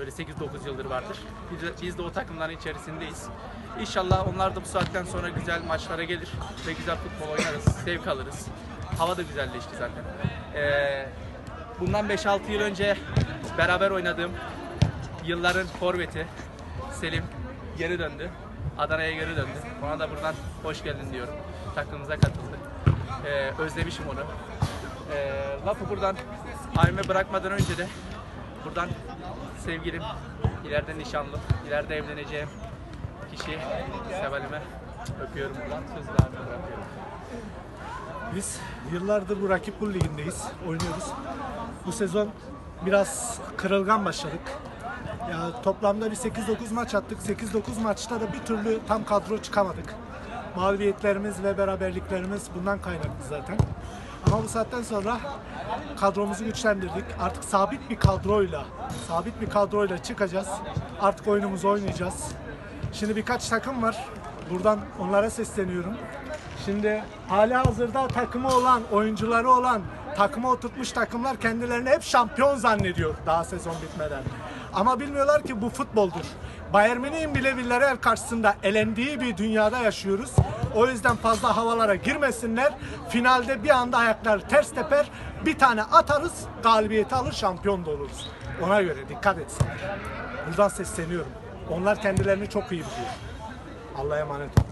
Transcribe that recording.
Böyle 8-9 yıldır vardır. Biz de, biz de o takımların içerisindeyiz. İnşallah onlar da bu saatten sonra güzel maçlara gelir ve güzel futbol oynarız, zevk alırız. Hava da güzelleşti zaten. Ee, bundan 5-6 yıl önce beraber oynadığım yılların forveti Selim geri döndü. Adana'ya geri döndü. Ona da buradan hoş geldin diyorum. Takımımıza katıldı. Ee, özlemişim onu. Ee, lafı buradan aileme bırakmadan önce de buradan sevgilim, ileride nişanlım, ileride evleneceğim kişi Seval'ime öpüyorum buradan. De abime bırakıyorum. Biz yıllardır bu rakip bul ligindeyiz, oynuyoruz. Bu sezon biraz kırılgan başladık. Ya toplamda bir 8-9 maç attık. 8-9 maçta da bir türlü tam kadro çıkamadık. Mağlubiyetlerimiz ve beraberliklerimiz bundan kaynaklı zaten. Ama bu saatten sonra kadromuzu güçlendirdik. Artık sabit bir kadroyla, sabit bir kadroyla çıkacağız. Artık oyunumuzu oynayacağız. Şimdi birkaç takım var. Buradan onlara sesleniyorum. Şimdi hali hazırda takımı olan, oyuncuları olan, takıma oturtmuş takımlar kendilerini hep şampiyon zannediyor daha sezon bitmeden. Ama bilmiyorlar ki bu futboldur. Bayern Münih'in bile Villarreal karşısında elendiği bir dünyada yaşıyoruz. O yüzden fazla havalara girmesinler. Finalde bir anda ayaklar ters teper, bir tane atarız, galibiyeti alır, şampiyon da oluruz. Ona göre dikkat etsinler. Buradan sesleniyorum. Onlar kendilerini çok iyi biliyor. Allah'a emanet olun.